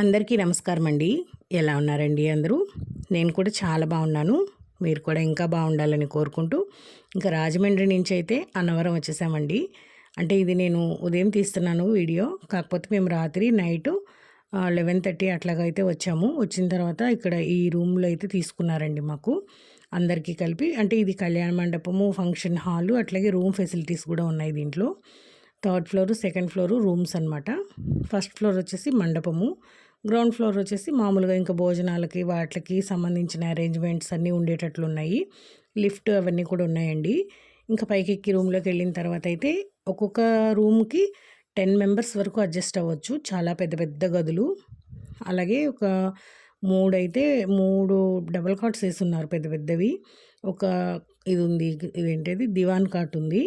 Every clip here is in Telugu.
అందరికీ నమస్కారం అండి ఎలా ఉన్నారండి అందరూ? నేను కూడా చాలా బాగున్నాను. మీరు కూడా ఇంకా బాగుండాలని కోరుకుంటూ ఇంకా రాజమండ్రి నుంచి అయితే అన్నవరం వచ్చేసామండి. అంటే ఇది నేను ఉదయం తీస్తున్నాను వీడియో. కాకపోతే మేము రాత్రి నైటు లెవెన్ థర్టీ అట్లాగా అయితే వచ్చాము. వచ్చిన తర్వాత ఇక్కడ ఈ రూమ్లో అయితే తీసుకున్నారండి మాకు అందరికీ కలిపి. అంటే ఇది కళ్యాణ మండపము ఫంక్షన్ హాలు అట్లాగే రూమ్ ఫెసిలిటీస్ కూడా ఉన్నాయి దీంట్లో. Third floor second floor rooms అనమాట ఫస్ట్ ఫ్లోర్ వచ్చేసి మండపము. గ్రౌండ్ ఫ్లోర్ వచ్చేసి మామూలుగా ఇంకా భోజనాలకి వాటికి సంబంధించిన అరేంజ్మెంట్స్ అన్నీ ఉండేటట్లు ఉన్నాయి లిఫ్ట్ అవన్నీ కూడా ఉన్నాయండి. ఇంకా పైకి ఎక్కి రూమ్లోకి వెళ్ళిన తర్వాత అయితే ఒక్కొక్క రూమ్కి టెన్ మెంబర్స్ వరకు అడ్జస్ట్ అవ్వచ్చు. చాలా పెద్ద పెద్ద గదులు. అలాగే ఒక మూడు అయితే మూడు డబల్ కాట్స్ వేస్తున్నారు పెద్ద పెద్దవి. ఒక ఇది ఉంది ఇదేంటిది దివాన్ కాట్ ఉంది.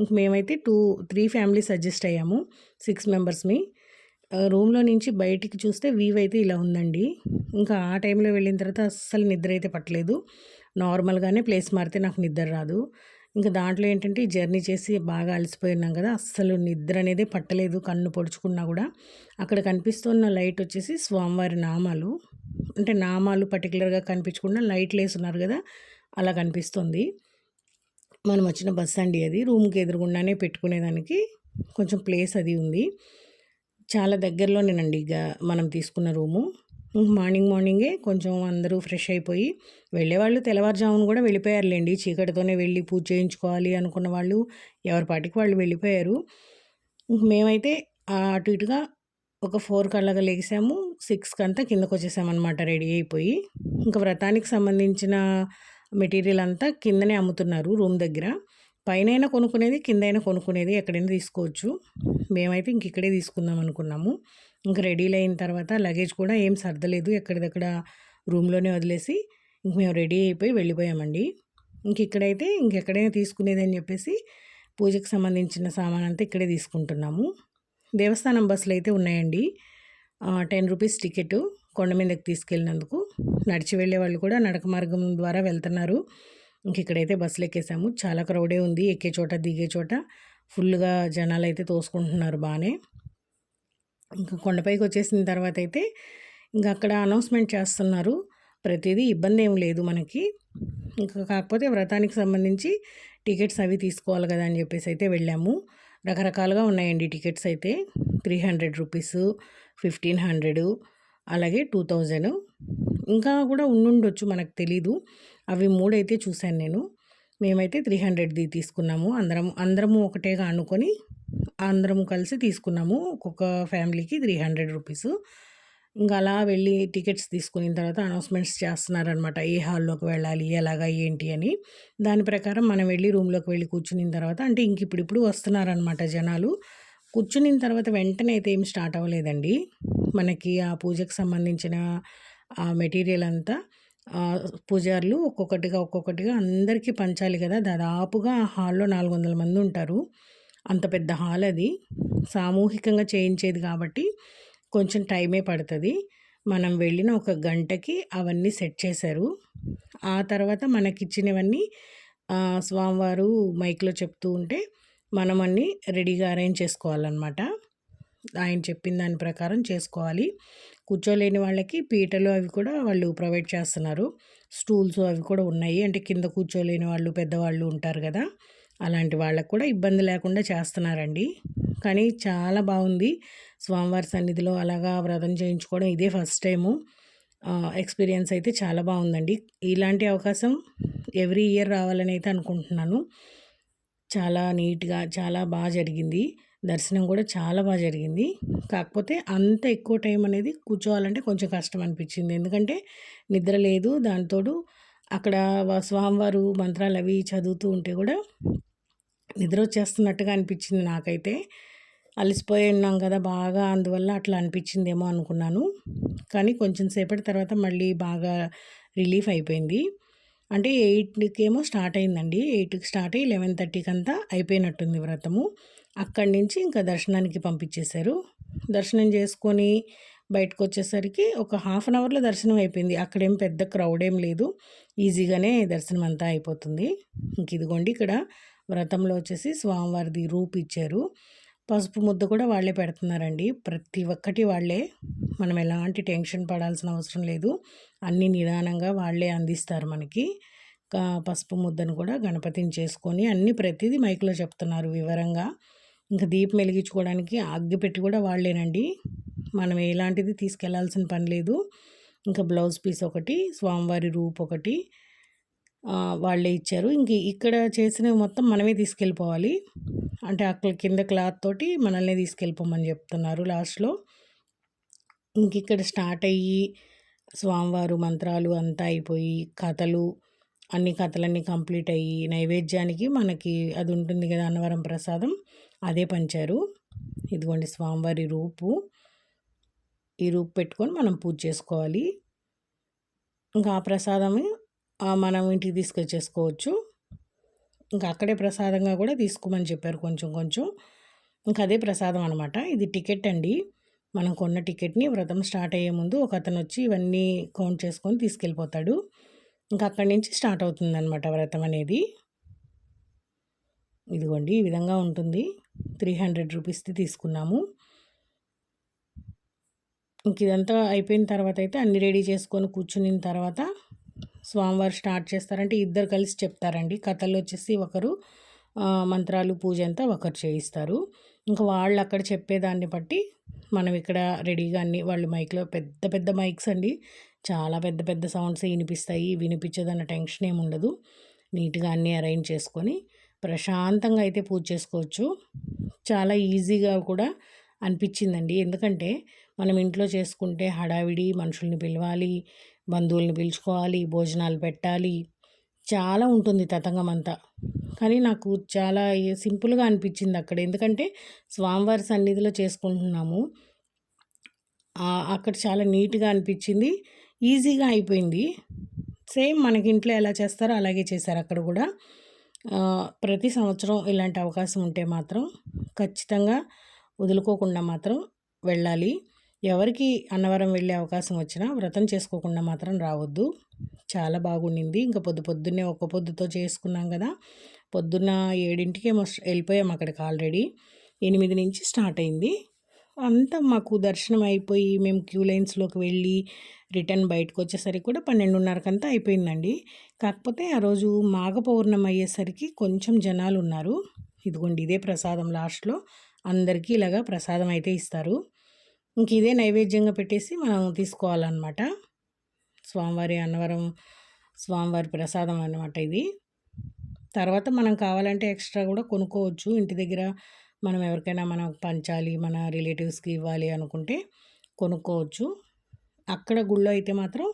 ఇంక మేమైతే టూ త్రీ ఫ్యామిలీస్ అడ్జస్ట్ అయ్యాము. సిక్స్ మెంబర్స్ని. రూమ్లో నుంచి బయటికి చూస్తే వీవ్ అయితే ఇలా ఉందండి. ఇంకా ఆ టైంలో వెళ్ళిన తర్వాత అస్సలు నిద్ర అయితే పట్టలేదు. నార్మల్గానే ప్లేస్ మారితే నాకు నిద్ర రాదు. ఇంకా దాంట్లో ఏంటంటే జర్నీ చేసి బాగా అలసిపోయినాం కదా అస్సలు నిద్ర అనేది పట్టలేదు కన్ను పొడుచుకున్నా కూడా. అక్కడ కనిపిస్తున్న లైట్ వచ్చేసి స్వామివారి నామాలు. అంటే నామాలు పర్టికులర్గా కనిపించకుండా లైట్లు వేస్తున్నారు కదా అలా కనిపిస్తుంది. మనం వచ్చిన బస్ అండి అది. రూమ్కి ఎదురుగుండానే పెట్టుకునేదానికి కొంచెం ప్లేస్ అది ఉంది. చాలా దగ్గరలోనేనండి ఇక మనం తీసుకున్న రూము. మార్నింగ్ మార్నింగే కొంచెం అందరూ ఫ్రెష్ అయిపోయి వెళ్ళేవాళ్ళు తెల్లవారుజామున కూడా వెళ్ళిపోయారులేండి. చీకటితోనే వెళ్ళి పూజ చేయించుకోవాలి అనుకున్న వాళ్ళు ఎవరి పాటికి వాళ్ళు వెళ్ళిపోయారు. మేమైతే అటు ఇటుగా ఒక ఫోర్ కల్లాగా లేసాము. సిక్స్కి అంతా కిందకు వచ్చేసామన్నమాట రెడీ అయిపోయి. ఇంకా వ్రతానికి సంబంధించిన మెటీరియల్ అంతా కిందనే అమ్ముతున్నారు రూమ్ దగ్గర. పైన కొనుక్కునేది కిందైనా కొనుక్కునేది ఎక్కడైనా తీసుకోవచ్చు. మేమైతే ఇంక ఇక్కడే తీసుకుందాం అనుకున్నాము. ఇంక రెడీలు అయిన తర్వాత లగేజ్ కూడా ఏం సర్దలేదు. ఎక్కడిదక్కడ రూమ్లోనే వదిలేసి ఇంక మేము రెడీ అయిపోయి వెళ్ళిపోయామండి. ఇంక ఇక్కడైతే ఇంకెక్కడైనా తీసుకునేది అని చెప్పేసి పూజకు సంబంధించిన సామాన్ అంతా ఇక్కడే తీసుకుంటున్నాము. దేవస్థానం బస్సులు అయితే ఉన్నాయండి. టెన్ రూపీస్ టికెట్ కొండ మీదకి తీసుకెళ్ళినందుకు నడిచి వెళ్ళే వాళ్ళు కూడా నడక మార్గం ద్వారా వెళ్తున్నారు. ఇంక ఇక్కడైతే బస్సులు ఎక్కేసాము చాలా క్రౌడే ఉంది. ఎక్కే చోట దిగే చోట. ఫుల్గా జనాలు అయితే తోసుకుంటున్నారు బాగానే ఇంకా కొండపైకి వచ్చేసిన తర్వాత అయితే ఇంకా అక్కడ అనౌన్స్మెంట్ చేస్తున్నారు. ప్రతిదీ ఇబ్బంది ఏం లేదు మనకి. ఇంకా కాకపోతే వ్రతానికి సంబంధించి టికెట్స్ అవి తీసుకోవాలి కదా అని చెప్పేసి అయితే వెళ్ళాము. రకరకాలుగా ఉన్నాయండి టికెట్స్ అయితే. Three hundred rupees fifteen hundred అలాగే టూ థౌజండ్. ఇంకా కూడా ఉండుండొచ్చు మనకు తెలీదు. అవి మూడైతే చూశాను నేను. మేమైతే త్రీ హండ్రెడ్ది తీసుకున్నాము. అందరం అందరము ఒకటేగా అనుకొని అందరము కలిసి తీసుకున్నాము. ఒక్కొక్క ఫ్యామిలీకి త్రీ హండ్రెడ్ రూపీస్. ఇంకా అలా వెళ్ళి టికెట్స్ తీసుకున్న తర్వాత అనౌన్స్మెంట్స్ చేస్తున్నారనమాట ఏ హాల్లోకి వెళ్ళాలి? ఎలాగా? ఏంటి? అని. దాని ప్రకారం మనం వెళ్ళి రూమ్లోకి వెళ్ళి కూర్చున్న తర్వాత అంటే ఇంక ఇప్పుడు ఇప్పుడు వస్తున్నారనమాట జనాలు. కూర్చున్న తర్వాత వెంటనే అయితే ఏం స్టార్ట్ అవ్వలేదండి. మనకి ఆ పూజకు సంబంధించిన ఆ మెటీరియల్ అంతా పూజారులు ఒక్కొక్కటిగా ఒక్కొక్కటిగా అందరికీ పంచాలి కదా. దాదాపుగా ఆ హాల్లో నాలుగు వందల మంది ఉంటారు. అంత పెద్ద హాల్ అది. సామూహికంగా చేయించేది కాబట్టి కొంచెం టైమే పడుతుంది. మనం వెళ్ళిన ఒక గంటకి అవన్నీ సెట్ చేశారు. ఆ తర్వాత మనకిచ్చినవన్నీ స్వామివారు మైక్లో చెప్తూ ఉంటే మనం అన్నీ రెడీగా అరేంజ్ చేసుకోవాలన్నమాట. ఆయన చెప్పిన దాని ప్రకారం చేసుకోవాలి. కూర్చోలేని వాళ్ళకి పీటలు అవి కూడా వాళ్ళు ప్రొవైడ్ చేస్తున్నారు. స్టూల్స్ అవి కూడా ఉన్నాయి. అంటే కింద కూర్చోలేని వాళ్ళు పెద్దవాళ్ళు ఉంటారు కదా అలాంటి వాళ్ళకు కూడా ఇబ్బంది లేకుండా చేస్తున్నారండి. కానీ చాలా బాగుంది. స్వామివారి సన్నిధిలో అలాగా వ్రతం చేయించుకోవడం ఇదే ఫస్ట్ టైము. ఎక్స్పీరియన్స్ అయితే చాలా బాగుందండి. ఇలాంటి అవకాశం ఎవ్రీ ఇయర్ రావాలని అయితే అనుకుంటున్నాను. చాలా నీట్గా చాలా బాగా జరిగింది. దర్శనం కూడా చాలా బాగా జరిగింది. కాకపోతే అంత ఎక్కువ టైం అనేది కూర్చోవాలంటే కొంచెం కష్టం అనిపించింది. ఎందుకంటే నిద్ర లేదు దాంతోడు అక్కడ స్వామివారు మంత్రాలు అవి చదువుతూ ఉంటే కూడా నిద్ర వచ్చేస్తున్నట్టుగా అనిపించింది నాకైతే. అలసిపోయి ఉన్నాం కదా బాగా అందువల్ల అట్లా అనిపించిందేమో అనుకున్నాను. కానీ కొంచెం సేపటి తర్వాత మళ్ళీ బాగా రిలీఫ్ అయిపోయింది. అంటే ఎయిట్కి ఏమో స్టార్ట్ అయిందండి. ఎయిట్కి స్టార్ట్ అయ్యి లెవెన్ థర్టీకి అంతా అయిపోయినట్టుంది వ్రతము. అక్కడి నుంచి ఇంకా దర్శనానికి పంపించేశారు. దర్శనం చేసుకొని బయటకు వచ్చేసరికి ఒక హాఫ్ అన్ అవర్లో దర్శనం అయిపోయింది. అక్కడేం పెద్ద క్రౌడ్ ఏం లేదు. ఈజీగానే దర్శనం అంతా అయిపోతుంది. ఇంక ఇదిగోండి ఇక్కడ వ్రతంలో వచ్చేసి స్వామివారిది రూప్ ఇచ్చారు. పసుపు ముద్ద కూడా వాళ్ళే పెడుతున్నారండి. ప్రతి ఒక్కటి వాళ్ళే. మనం ఎలాంటి టెన్షన్ పడాల్సిన అవసరం లేదు. అన్నీ నిదానంగా వాళ్ళే అందిస్తారు మనకి. పసుపు ముద్దను కూడా గణపతిని చేసుకొని అన్ని ప్రతిదీ మైక్లో చెప్తున్నారు వివరంగా. ఇంకా దీపం వెలిగించుకోవడానికి అగ్గి పెట్టి కూడా వాళ్ళేనండి మనం ఎలాంటిది తీసుకెళ్ళాల్సిన పని లేదు. ఇంకా బ్లౌజ్ పీస్ ఒకటి స్వామివారి రూప్ ఒకటి వాళ్ళే ఇచ్చారు. ఇంక ఇక్కడ చేసినవి మొత్తం మనమే తీసుకెళ్ళిపోవాలి. అంటే అక్కడ కింద క్లాత్ తోటి మనల్ని తీసుకెళ్ళిపోమని చెప్తున్నారు లాస్ట్లో. ఇంక ఇక్కడ స్టార్ట్ అయ్యి స్వామివారు మంత్రాలు అంతా అయిపోయి కథలు అన్ని కథలన్నీ కంప్లీట్ అయ్యి నైవేద్యానికి మనకి అది ఉంటుంది కదా అన్నవరం ప్రసాదం. అదే పంచారు. ఇదిగోండి స్వామివారి రూపు. ఈ రూపు పెట్టుకొని మనం పూజ చేసుకోవాలి. ఇంకా ఆ ప్రసాదం మనం ఇంటికి తీసుకొచ్చేసుకోవచ్చు. ఇంకా అక్కడే ప్రసాదంగా కూడా తీసుకోమని చెప్పారు కొంచెం కొంచెం. ఇంకా అదే ప్రసాదం అనమాట ఇది టికెట్ అండి. మనం కొన్న టికెట్ని వ్రతం స్టార్ట్ అయ్యే ముందు ఒక అతను వచ్చి ఇవన్నీ కౌంట్ చేసుకొని తీసుకెళ్ళిపోతాడు. ఇంకా అక్కడి నుంచి స్టార్ట్ అవుతుంది అనమాట వ్రతం అనేది. ఇదిగోండి ఈ విధంగా ఉంటుంది. త్రీ హండ్రెడ్ రూపీస్ది తీసుకున్నాము. ఇంక ఇదంతా అయిపోయిన తర్వాత అయితే అన్ని రెడీ చేసుకొని కూర్చున్న తర్వాత స్వామివారు స్టార్ట్ చేస్తారంటే ఇద్దరు కలిసి చెప్తారండి. కథలు వచ్చేసి ఒకరు మంత్రాలు పూజ అంతా ఒకరు చేయిస్తారు. ఇంకా వాళ్ళు అక్కడ చెప్పేదాన్ని బట్టి మనం ఇక్కడ రెడీగా అన్ని వాళ్ళు మైక్లో పెద్ద పెద్ద మైక్స్ అండి. చాలా పెద్ద పెద్ద సౌండ్స్ వినిపిస్తాయి. వినిపించదన్న టెన్షన్ ఏమి ఉండదు నీట్గా అన్నీ అరేంజ్ చేసుకొని ప్రశాంతంగా అయితే పూజ చేసుకోవచ్చు. చాలా ఈజీగా కూడా అనిపించిందండి. ఎందుకంటే మనం ఇంట్లో చేసుకుంటే హడావిడి మనుషుల్ని పిలవాలి బంధువుల్ని పిలుచుకోవాలి భోజనాలు పెట్టాలి. చాలా ఉంటుంది తతంగం అంతా. కానీ నాకు చాలా సింపుల్గా అనిపించింది అక్కడ. ఎందుకంటే స్వామివారి సన్నిధిలో చేసుకుంటున్నాము. అక్కడ చాలా నీట్గా అనిపించింది. ఈజీగా అయిపోయింది. సేమ్ మనకి ఇంట్లో ఎలా చేస్తారో అలాగే చేశారు అక్కడ కూడా. ప్రతి సంవత్సరం ఇలాంటి అవకాశం ఉంటే మాత్రం ఖచ్చితంగా వదులుకోకుండా మాత్రం వెళ్ళాలి. ఎవరికి అన్నవరం వెళ్ళే అవకాశం వచ్చినా వ్రతం చేసుకోకుండా మాత్రం రావద్దు. చాలా బాగుండింది. ఇంకా పొద్దు పొద్దున్నే ఒక్క పొద్దుతో చేసుకున్నాం కదా. పొద్దున్న ఏడింటికి వెళ్ళిపోయాం అక్కడికి ఆల్రెడీ. ఎనిమిది నుంచి స్టార్ట్ అయింది. అంతా మాకు దర్శనం అయిపోయి మేము క్యూ లైన్స్లోకి వెళ్ళి రిటర్న్ బయటకు వచ్చేసరికి కూడా పన్నెండున్నరకంతా అయిపోయిందండి. కాకపోతే ఆ రోజు మాఘ పౌర్ణమి అయ్యేసరికి కొంచెం జనాలు ఉన్నారు ఇదిగోండి ఇదే ప్రసాదం లాస్ట్లో. అందరికీ ఇలాగా ప్రసాదం అయితే ఇస్తారు. ఇంక ఇదే నైవేద్యంగా పెట్టేసి మనం తీసుకోవాలన్నమాట. స్వామివారి అన్నవరం స్వామివారి ప్రసాదం అన్నమాట ఇది. తర్వాత మనం కావాలంటే ఎక్స్ట్రా కూడా కొనుక్కోవచ్చు. ఇంటి దగ్గర మనం ఎవరికైనా మనం పంచాలి మన రిలేటివ్స్కి ఇవ్వాలి అనుకుంటే కొనుక్కోవచ్చు. అక్కడ గుళ్ళో అయితే మాత్రం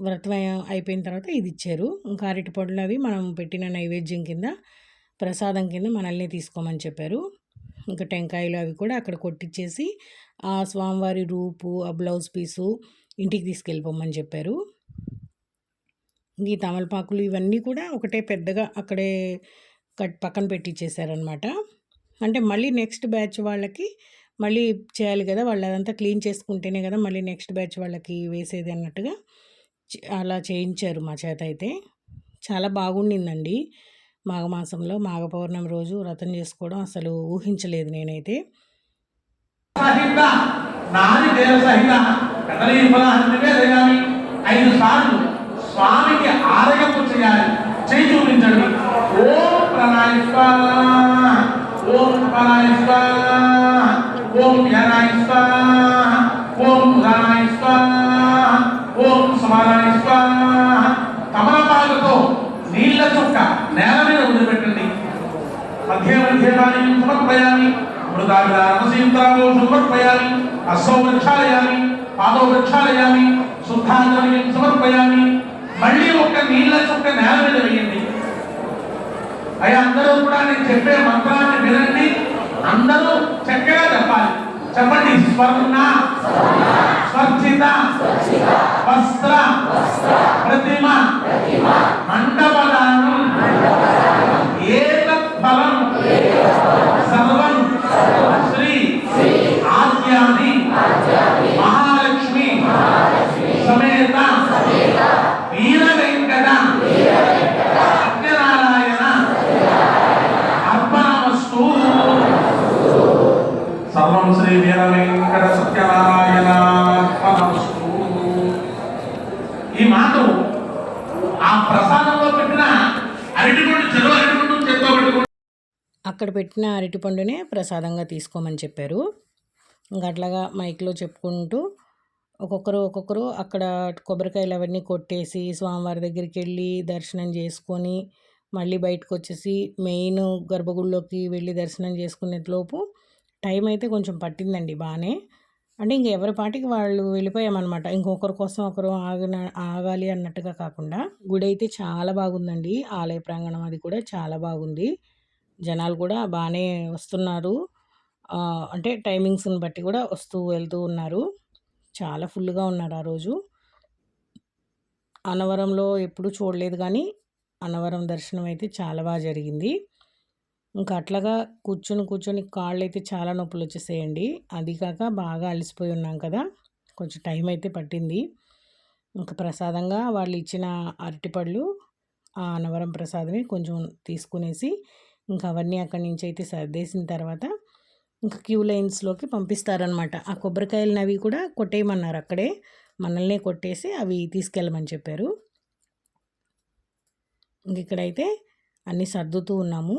వ్రతం అయిపోయిన తర్వాత ఇది ఇచ్చారు. ఇంకా అరటి పండ్లు అవి మనం పెట్టిన నైవేద్యం కింద ప్రసాదం కింద మనల్ని తీసుకోమని చెప్పారు. ఇంకా టెంకాయలు అవి కూడా అక్కడ కొట్టించేసి ఆ స్వామివారి రూపు ఆ బ్లౌజ్ పీసు ఇంటికి తీసుకెళ్ళిపోమని చెప్పారు. ఈ తమలపాకులు ఇవన్నీ కూడా ఒకటే పెద్దగా అక్కడే కట్ పక్కన పెట్టించేసారనమాట అంటే మళ్ళీ నెక్స్ట్ బ్యాచ్ వాళ్ళకి మళ్ళీ చేయాలి కదా వాళ్ళు అదంతా క్లీన్ చేసుకుంటేనే కదా మళ్ళీ నెక్స్ట్ బ్యాచ్ వాళ్ళకి వేసేది అన్నట్టుగా అలా చేయించారు మా చేత అయితే. చాలా బాగుండిందండి. మాఘమాసంలో మాఘ పౌర్ణమి రోజు వ్రతం చేసుకోవడం అసలు ఊహించలేదు నేనైతే. ఐదు సార్లు స్వామికి ఆరగపు చేయాలి. చేయి చూపించండి. ఓం ప్రణాయ ఓం ఓం జ్ఞానాయ స్వాహ ఓం ధనాయ స్వాహ ఓం సమానాయ స్వాహ. తమలపాకుతో నీళ్ళ చుక్క నేల మీద వదిలిపెట్టండి. మధ్య మధ్యమాని సమర్పయాలి మృదావిధానసీంద్రాలో సమర్పయాలి అశ్వ వృక్షాలయాలి పాదో వృక్షాలయాలి శుద్ధాంజలియం సమర్పయాలి మళ్ళీ ఒక్క నీళ్ళ చుక్క నేల మీద వేయండి. అయ్యా అందరూ కూడా నేను చెప్పే మంత్రాన్ని వినండి. అందరూ చక్కగా చెప్పాలి. చెప్పండి. స్వర్ణ స్వర్చిత వస్త్ర ప్రతిమ మండపదానం ఏతత్ పెట్టిన అరటిపండునే ప్రసాదంగా తీసుకోమని చెప్పారు. ఇంకా అట్లాగా మైక్లో చెప్పుకుంటూ ఒక్కొక్కరు ఒక్కొక్కరు అక్కడ కొబ్బరికాయలు అవన్నీ కొట్టేసి స్వామివారి దగ్గరికి వెళ్ళి దర్శనం చేసుకొని మళ్ళీ బయటకు వచ్చేసి మెయిన్ గర్భగుడిలోకి వెళ్ళి దర్శనం చేసుకునేలోపు టైం అయితే కొంచెం పట్టిందండి బాగానే. అంటే ఇంక ఎవరి పాటికి వాళ్ళు వెళ్ళిపోయామన్నమాట. ఇంకొకరి కోసం ఒకరు ఆగిన ఆగాలి అన్నట్టుగా కాకుండా గుడి అయితే చాలా బాగుందండి. ఆలయ ప్రాంగణం అది కూడా చాలా బాగుంది. జనాలు కూడా బాగానే వస్తున్నారు. అంటే టైమింగ్స్ని బట్టి కూడా వస్తూ వెళ్తూ ఉన్నారు. చాలా ఫుల్గా ఉన్నారు ఆ రోజు. అన్నవరంలో ఎప్పుడూ చూడలేదు కానీ అన్నవరం దర్శనం అయితే చాలా బాగా జరిగింది. ఇంకా అట్లాగా కూర్చొని కూర్చొని కాళ్ళు అయితే చాలా నొప్పులు వచ్చేసేయండి. అది కాక బాగా అలసిపోయి ఉన్నాం కదా. కొంచెం టైం అయితే పట్టింది. ఇంకా ప్రసాదంగా వాళ్ళు ఇచ్చిన అరటిపళ్ళు ఆ అన్నవరం ప్రసాదమే కొంచెం తీసుకునేసి ఇంకా అవన్నీ అక్కడి నుంచి అయితే సర్దేసిన తర్వాత ఇంకా క్యూ లైన్స్లోకి పంపిస్తారనమాట ఆ కొబ్బరికాయలని అవి కూడా కొట్టేయమన్నారు అక్కడే. మనల్నే కొట్టేసి అవి తీసుకెళ్ళమని చెప్పారు. ఇక్కడైతే అన్నీ సర్దుతూ ఉన్నాము.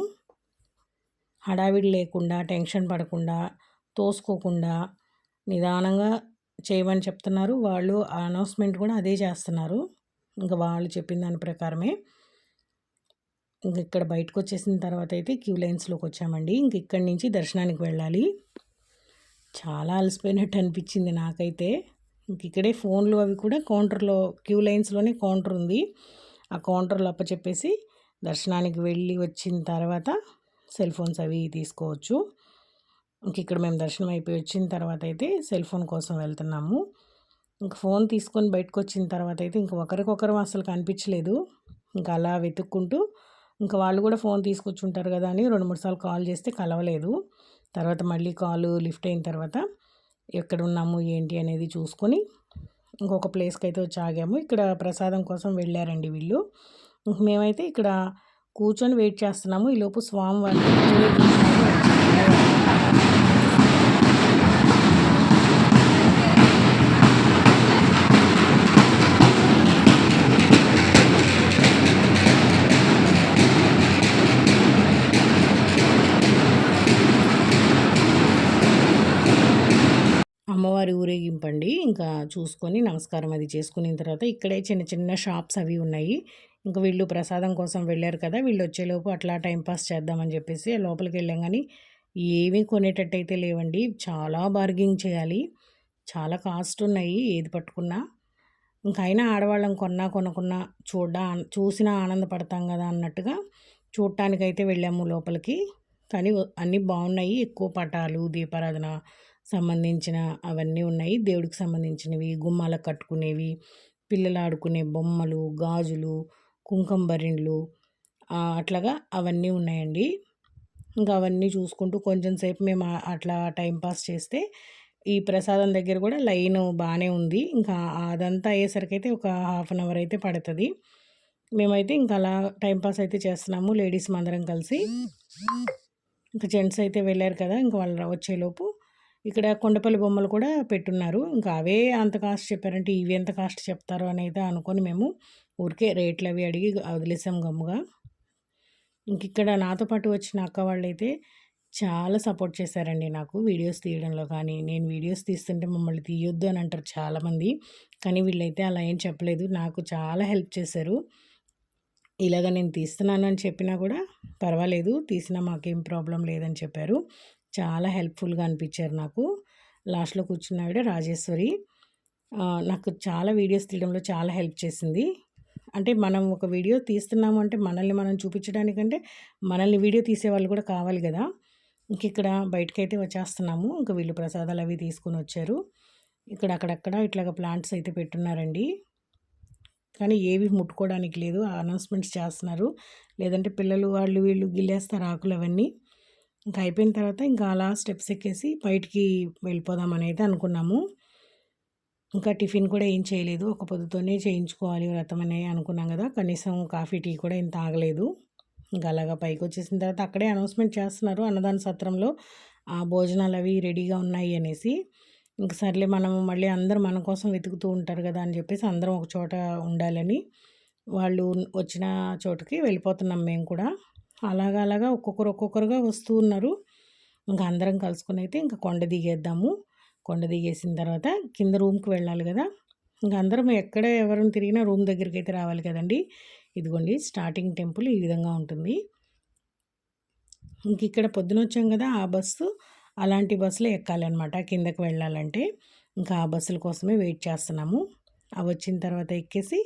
హడావిడి లేకుండా టెన్షన్ పడకుండా తోసుకోకుండా నిదానంగా చేయమని చెప్తున్నారు. వాళ్ళు అనౌన్స్మెంట్ కూడా అదే చేస్తున్నారు. ఇంకా వాళ్ళు చెప్పిన దాని ప్రకారమే. ఇంక ఇక్కడ బయటకు వచ్చేసిన తర్వాత అయితే క్యూ లైన్స్లోకి వచ్చామండి ఇంక ఇక్కడి నుంచి దర్శనానికి వెళ్ళాలి. చాలా అలసిపోయినట్టు అనిపించింది నాకైతే. ఇంక ఇక్కడే ఫోన్లు అవి కూడా కౌంటర్లో క్యూ లైన్స్లోనే కౌంటర్ ఉంది. ఆ కౌంటర్లో అప్పచెప్పేసి దర్శనానికి వెళ్ళి వచ్చిన తర్వాత సెల్ ఫోన్స్ అవి తీసుకోవచ్చు. ఇంక ఇక్కడ మేము దర్శనం అయిపోయి వచ్చిన తర్వాత అయితే సెల్ ఫోన్ కోసం వెళ్తున్నాము. ఇంక ఫోన్ తీసుకొని బయటకు వచ్చిన తర్వాత అయితే ఇంక ఒకరికొకరు అసలు కనిపించలేదు. ఇంకా అలా వెతుక్కుంటూ ఇంకా వాళ్ళు కూడా ఫోన్ తీసుకొచ్చుంటారు కదా అని రెండు మూడు సార్లు కాల్ చేస్తే కలవలేదు. తర్వాత మళ్ళీ కాల్ లిఫ్ట్ అయిన తర్వాత ఎక్కడ ఉన్నాము ఏంటి అనేది చూసుకొని ఇంకొక ప్లేస్కి అయితే వచ్చి ఆగాము. ఇక్కడ ప్రసాదం కోసం వెళ్ళారండి వీళ్ళు. మేమైతే ఇక్కడ కూర్చొని వెయిట్ చేస్తున్నాము. ఈలోపు స్వామి అమ్మవారి ఊరేగింపండి. ఇంకా చూసుకొని నమస్కారం అది చేసుకున్న తర్వాత ఇక్కడే చిన్న చిన్న షాప్స్ అవి ఉన్నాయి. ఇంకా వీళ్ళు ప్రసాదం కోసం వెళ్ళారు కదా వీళ్ళు వచ్చేలోపు అట్లా టైంపాస్ చేద్దామని చెప్పేసి లోపలికి వెళ్ళాం. కానీ ఏమీ కొనేటట్టు అయితే లేవండి. చాలా బార్గింగ్ చేయాలి. చాలా కాస్ట్ ఉన్నాయి ఏది పట్టుకున్నా. ఇంకైనా అయినా ఆడవాళ్ళం కొన్నా కొనకున్నా చూడ చూసినా ఆనందపడతాం కదా అన్నట్టుగా చూడటానికైతే వెళ్ళాము లోపలికి. కానీ అన్నీ బాగున్నాయి. ఎక్కువ పటాలు దీపారాధన సంబంధించిన అవన్నీ ఉన్నాయి. దేవుడికి సంబంధించినవి గుమ్మాలకు కట్టుకునేవి పిల్లలు ఆడుకునే బొమ్మలు గాజులు కుంకుమ అట్లాగా అవన్నీ ఉన్నాయండి. ఇంకా అవన్నీ చూసుకుంటూ కొంచెం సేపు మేము అట్లా టైంపాస్ చేస్తే ఈ ప్రసాదం దగ్గర కూడా లైన్ బాగానే ఉంది. ఇంకా అదంతా అయ్యేసరికి అయితే ఒక హాఫ్ అన్ అవర్ అయితే పడుతుంది. మేమైతే ఇంకా అలా టైంపాస్ అయితే చేస్తున్నాము. లేడీస్ అందరం కలిసి. ఇంకా జెంట్స్ అయితే వెళ్ళారు కదా ఇంకా వాళ్ళు వచ్చేలోపు ఇక్కడ కొండపల్లి బొమ్మలు కూడా పెట్టున్నారు. ఇంకా అవే అంత కాస్ట్ చెప్పారంటే ఇవి ఎంత కాస్ట్ చెప్తారో అనేది అనుకొని మేము ఊరికే రేట్లు అవి అడిగి వదిలేసాం గమ్ముగా. ఇంక ఇక్కడ నాతో పాటు వచ్చిన అక్క వాళ్ళైతే చాలా సపోర్ట్ చేశారండి నాకు వీడియోస్ తీయడంలో కానీ నేను వీడియోస్ తీస్తుంటే మమ్మల్ని తీయొద్దు అని అంటారు చాలామంది. కానీ వీళ్ళైతే అలా ఏం చెప్పలేదు. నాకు చాలా హెల్ప్ చేశారు. ఇలాగ నేను తీస్తున్నాను అని చెప్పినా కూడా పర్వాలేదు తీసినా మాకేం ప్రాబ్లం లేదని చెప్పారు. చాలా హెల్ప్ఫుల్గా అనిపించారు నాకు. లాస్ట్లో కూర్చున్న ఆవిడ రాజేశ్వరి. నాకు చాలా వీడియోస్ తీయడంలో చాలా హెల్ప్ చేసింది. అంటే మనం ఒక వీడియో తీస్తున్నాము అంటే మనల్ని మనం చూపించడానికంటే మనల్ని వీడియో తీసే వాళ్ళు కూడా కావాలి కదా. ఇంక ఇక్కడ బయటకైతే వచ్చేస్తున్నాము. ఇంకా వీళ్ళు ప్రసాదాలు అవి తీసుకుని వచ్చారు. ఇక్కడ అక్కడక్కడ ఇట్లాగ ప్లాంట్స్ అయితే పెట్టున్నారండి. కానీ ఏవి ముట్టుకోవడానికి లేదు. అనౌన్స్మెంట్స్ చేస్తున్నారు. లేదంటే పిల్లలు వాళ్ళు వీళ్ళు గిల్లేస్తారు ఆకులు అవన్నీ. ఇంకా అయిపోయిన తర్వాత ఇంకా అలా స్టెప్స్ ఎక్కేసి బయటికి వెళ్ళిపోదాం అనేది అనుకున్నాము. ఇంకా టిఫిన్ కూడా ఏం చేయలేదు. ఒక పొద్దుతోనే చేయించుకోవాలి వ్రతం అని అనుకున్నాం కదా. కనీసం కాఫీ టీ కూడా ఏం తాగలేదు ఇంకా అలాగా పైకి వచ్చేసిన తర్వాత అక్కడే అనౌన్స్మెంట్ చేస్తున్నారు అన్నదాన సత్రంలో. ఆ భోజనాలు అవి రెడీగా ఉన్నాయి అనేసి. ఇంక సర్లే మనము మళ్ళీ అందరూ మన కోసం వెతుకుతూ ఉంటారు కదా అని చెప్పేసి అందరం ఒక చోట ఉండాలని వాళ్ళు వచ్చిన చోటుకి వెళ్ళిపోతున్నాం మేము కూడా. అలాగా అలాగా ఒక్కొక్కరు ఒక్కొక్కరుగా వస్తూ ఉన్నారు. ఇంకా అందరం కలుసుకొని అయితే ఇంకా కొండ దిగేద్దాము. కొండ దిగేసిన తర్వాత కింద రూమ్కి వెళ్ళాలి కదా. ఇంకా అందరం ఎక్కడ ఎవరిని తిరిగినా రూమ్ దగ్గరికి అయితే రావాలి కదండి. ఇదిగోండి స్టార్టింగ్ టెంపుల్ ఈ విధంగా ఉంటుంది. ఇంక ఇక్కడ పొద్దున వచ్చాం కదా ఆ బస్సు. అలాంటి బస్సులు ఎక్కాలన్నమాట కిందకి వెళ్ళాలంటే. ఇంకా ఆ బస్సుల కోసమే వెయిట్ చేస్తున్నాము. అవి వచ్చిన తర్వాత ఎక్కేసి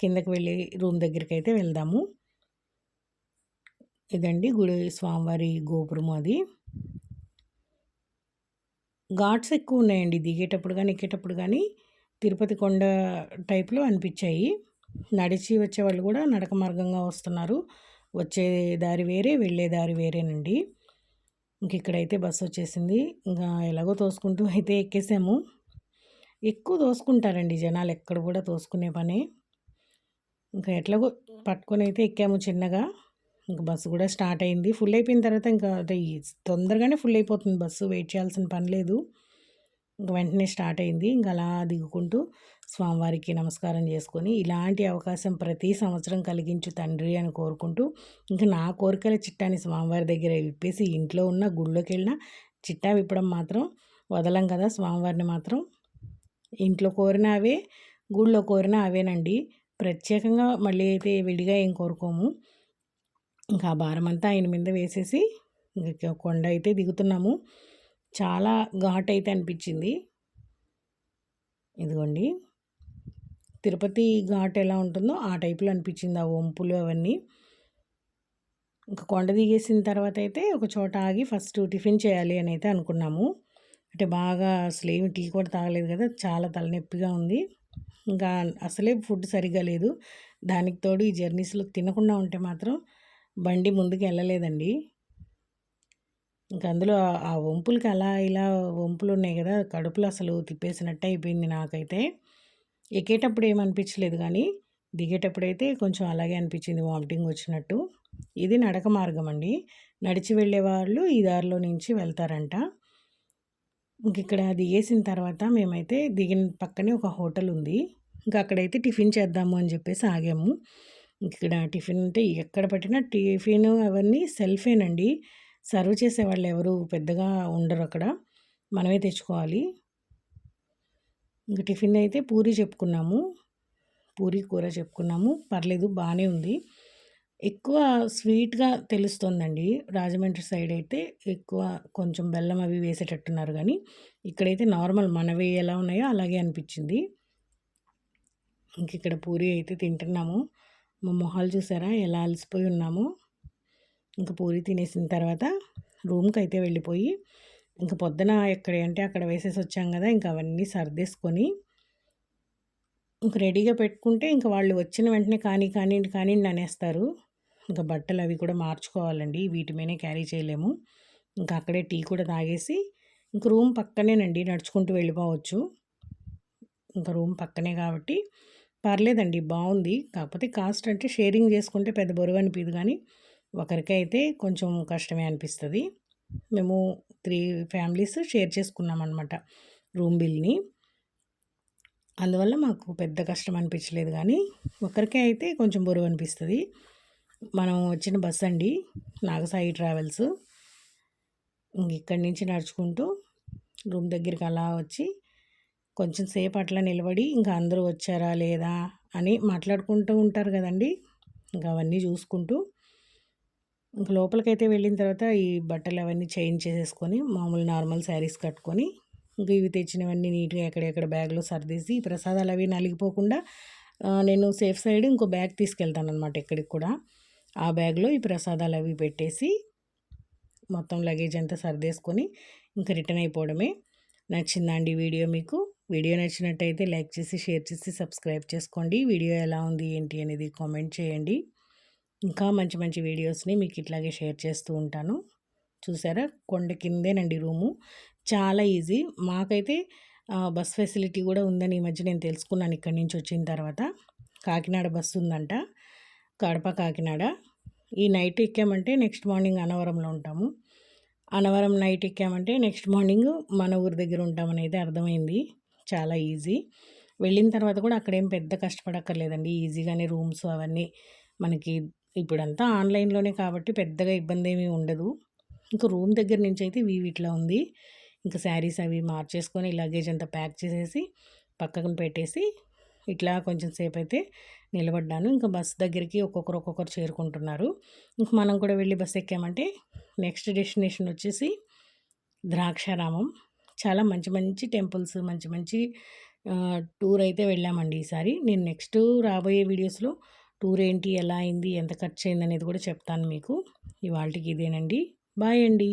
కిందకి వెళ్ళి రూమ్ దగ్గరికి అయితే వెళ్దాము. ఇదండి గుడి స్వామివారి గోపురము అది. ఘాట్స్ ఎక్కువ ఉన్నాయండి దిగేటప్పుడు కానీ ఎక్కేటప్పుడు కానీ తిరుపతి కొండ టైప్లో అనిపించాయి. నడిచి వచ్చే వాళ్ళు కూడా నడక మార్గంగా వస్తున్నారు. వచ్చే దారి వేరే వెళ్ళే దారి వేరేనండి. ఇంక ఇక్కడైతే బస్సు వచ్చేసింది. ఇంకా ఎలాగో తోసుకుంటూ అయితే ఎక్కేసాము. ఎక్కువ తోసుకుంటారండి జనాలు ఎక్కడ కూడా తోసుకునే పనే. ఇంకా ఎట్లాగో పట్టుకొని అయితే ఎక్కాము చిన్నగా. ఇంకా బస్సు కూడా స్టార్ట్ అయింది. ఫుల్ అయిపోయిన తర్వాత ఇంకా అదే తొందరగానే ఫుల్ అయిపోతుంది బస్సు. వెయిట్ చేయాల్సిన పని లేదు. ఇంక వెంటనే స్టార్ట్ అయింది. ఇంకా అలా దిగుకుంటూ స్వామివారికి నమస్కారం చేసుకొని ఇలాంటి అవకాశం ప్రతి సంవత్సరం కలిగించు తండ్రి అని కోరుకుంటూ ఇంకా నా కోరికల చిట్టాని స్వామివారి దగ్గర విప్పేసి ఇంట్లో ఉన్న గుళ్ళోకి వెళ్ళిన చిట్టా విప్పడం మాత్రం వదలం కదా స్వామివారిని మాత్రం. ఇంట్లో కోరిన అవే గుళ్ళో కోరిన అవేనండి. ప్రత్యేకంగా మళ్ళీ అయితే విడిగా ఏం కోరుకోము. ఇంకా ఆ భారం అంతా ఆయన మీద వేసేసి ఇంకా కొండ అయితే దిగుతున్నాము. చాలా ఘాట్ అయితే అనిపించింది. ఇదిగోండి. తిరుపతి ఘాట్ ఎలా ఉంటుందో ఆ టైప్లో అనిపించింది. ఆ వంపులు అవన్నీ. ఇంకా కొండ దిగేసిన తర్వాత అయితే ఒక చోట ఆగి ఫస్ట్ టిఫిన్ చేయాలి అని అయితే అనుకున్నాము. అంటే బాగా అసలు ఏమి టీ కూడా తాగలేదు కదా చాలా తలనొప్పిగా ఉంది. ఇంకా అసలే ఫుడ్ సరిగ్గా లేదు. దానికి తోడు ఈ జర్నీస్లో తినకుండా ఉంటే మాత్రం బండి ముందుకు వెళ్ళలేదండి ఇంకా అందులో ఆ వంపులకి అలా ఇలా వంపులు ఉన్నాయి కదా కడుపులో అసలు తిప్పేసినట్టు అయిపోయింది నాకైతే. ఎక్కేటప్పుడు ఏమనిపించలేదు కానీ దిగేటప్పుడు అయితే కొంచెం అలాగే అనిపించింది వామిటింగ్ వచ్చినట్టు. ఇది నడక మార్గం అండి. నడిచి వెళ్ళే వాళ్ళు ఈ దారిలో నుంచి వెళ్తారంట. ఇంక ఇక్కడ దిగేసిన తర్వాత మేమైతే దిగిన పక్కనే ఒక హోటల్ ఉంది. ఇంకా అక్కడైతే టిఫిన్ చేద్దాము అని చెప్పేసి ఆగాము. ఇక్కడ టిఫిన్ అంటే ఎక్కడ పట్టినా టిఫిన్ అవన్నీ సెల్ఫేనండి. సర్వ్ చేసేవాళ్ళు ఎవరు పెద్దగా ఉండరు అక్కడ. మనమే తెచ్చుకోవాలి. ఇంకా టిఫిన్ అయితే పూరి చెప్పుకున్నాము. పూరి కూర చెప్పుకున్నాము. పర్లేదు బాగానే ఉంది. ఎక్కువ స్వీట్‌గా తెలుస్తుందండి. రాజమండ్రి సైడ్ అయితే ఎక్కువ కొంచెం బెల్లం అవి వేసేటట్టున్నారు కానీ ఇక్కడైతే నార్మల్ మనవి ఎలా ఉన్నాయో అలాగే అనిపించింది. ఇంక ఇక్కడ పూరి అయితే తింటున్నాము. మా మొహాలు చూసారా? ఎలా అలసిపోయి ఉన్నాము. ఇంక పూరి తినేసిన తర్వాత రూమ్కి అయితే వెళ్ళిపోయి, ఇంక పొద్దున ఎక్కడంటే అక్కడ వేసేసి వచ్చాం కదా ఇంకా అవన్నీ సర్దేసుకొని ఇంక రెడీగా పెట్టుకుంటే ఇంక వాళ్ళు వచ్చిన వెంటనే కానీ, కానీ కానీ అనేస్తారు. ఇంకా బట్టలు అవి కూడా మార్చుకోవాలండి వీటి మీదనే క్యారీ చేయలేము. ఇంకా అక్కడే టీ కూడా తాగేసి ఇంక రూమ్ పక్కనేనండి నడుచుకుంటూ వెళ్ళిపోవచ్చు. ఇంకా రూమ్ పక్కనే కాబట్టి పర్లేదండి బాగుంది కాకపోతే కాస్ట్ అంటే షేరింగ్ చేసుకుంటే పెద్ద బరువు అనిపిదు కానీ ఒకరికైతే కొంచెం కష్టమే అనిపిస్తుంది. మేము త్రీ ఫ్యామిలీస్ షేర్ చేసుకున్నాం అనమాట రూమ్ బిల్ని. అందువల్ల మాకు పెద్ద కష్టం అనిపించలేదు కానీ ఒకరికే అయితే కొంచెం బరువు అనిపిస్తుంది. మనం వచ్చిన బస్ అండి నాగసాయి ట్రావెల్స్. ఇక్కడి నుంచి నడుచుకుంటూ రూమ్ దగ్గరికి అలా వచ్చి కొంచెం సేపు అట్లా నిలబడి ఇంకా అందరూ వచ్చారా లేదా అని మాట్లాడుకుంటూ ఉంటారు కదండి. ఇంకా అవన్నీ చూసుకుంటూ ఇంక లోపలికైతే వెళ్ళిన తర్వాత ఈ బట్టలు అవన్నీ చేంజ్ చేసేసుకొని మామూలు నార్మల్ శారీస్ కట్టుకొని ఇంకా ఇవి తెచ్చినవన్నీ నీట్గా ఎక్కడెక్కడ బ్యాగ్లో సర్దేసి ప్రసాదాలు అవి నలిగిపోకుండా నేను సేఫ్ సైడ్ ఇంకో బ్యాగ్ తీసుకెళ్తాను అనమాట ఎక్కడికి కూడా. ఆ బ్యాగ్లో ఈ ప్రసాదాలు అవి పెట్టేసి మొత్తం లగేజ్ అంతా సర్దేసుకొని ఇంకా రిటర్న్ అయిపోవడమే. నచ్చిందండి వీడియో మీకు? వీడియో నచ్చినట్టయితే లైక్ చేసి షేర్ చేసి సబ్స్క్రైబ్ చేసుకోండి. వీడియో ఎలా ఉంది ఏంటి అనేది కామెంట్ చేయండి. ఇంకా మంచి మంచి వీడియోస్ని మీకు ఇట్లాగే షేర్ చేస్తూ ఉంటాను. చూసారా? కొండ కిందేనండి రూము. చాలా ఈజీ. మాకైతే బస్ ఫెసిలిటీ కూడా ఉందని ఈ మధ్య నేను తెలుసుకున్నాను ఇక్కడి నుంచి వచ్చిన తర్వాత. కాకినాడ బస్సు ఉందంట. కడప కాకినాడ. ఈ నైట్ ఎక్కామంటే నెక్స్ట్ మార్నింగ్ అనవరంలో ఉంటాము. అనవరం నైట్ ఎక్కామంటే నెక్స్ట్ మార్నింగ్ మన ఊరి దగ్గర ఉంటామనేది అర్థమైంది. చాలా ఈజీ. వెళ్ళిన తర్వాత కూడా అక్కడేం పెద్ద కష్టపడక్కర్లేదండి. ఈజీగానే రూమ్స్ అవన్నీ మనకి ఇప్పుడంతా ఆన్లైన్లోనే కాబట్టి పెద్దగా ఇబ్బంది ఏమీ ఉండదు. ఇంకా రూమ్ దగ్గర నుంచి అయితే వీవి ఇట్లా ఉంది. ఇంకా శారీస్ అవి మార్చేసుకొని లగేజ్ అంతా ప్యాక్ చేసేసి పక్కకు పెట్టేసి ఇట్లా కొంచెం సేపు అయితే నిలబడ్డాను. ఇంకా బస్ దగ్గరికి ఒక్కొక్కరు ఒక్కొక్కరు చేరుకుంటున్నారు. ఇంక మనం కూడా వెళ్ళి బస్ ఎక్కామంటే నెక్స్ట్ డెస్టినేషన్ వచ్చేసి ద్రాక్షారామం. చాలా మంచి మంచి టెంపుల్స్ మంచి మంచి టూర్ అయితే వెళ్ళామండి ఈసారి. నేను నెక్స్ట్ రాబోయే వీడియోస్లో టూర్ ఏంటి ఎలా అయింది ఎంత ఖర్చు అయింది అనేది కూడా చెప్తాను మీకు. ఇవాళకి ఇదేనండి. బాయ్ అండి.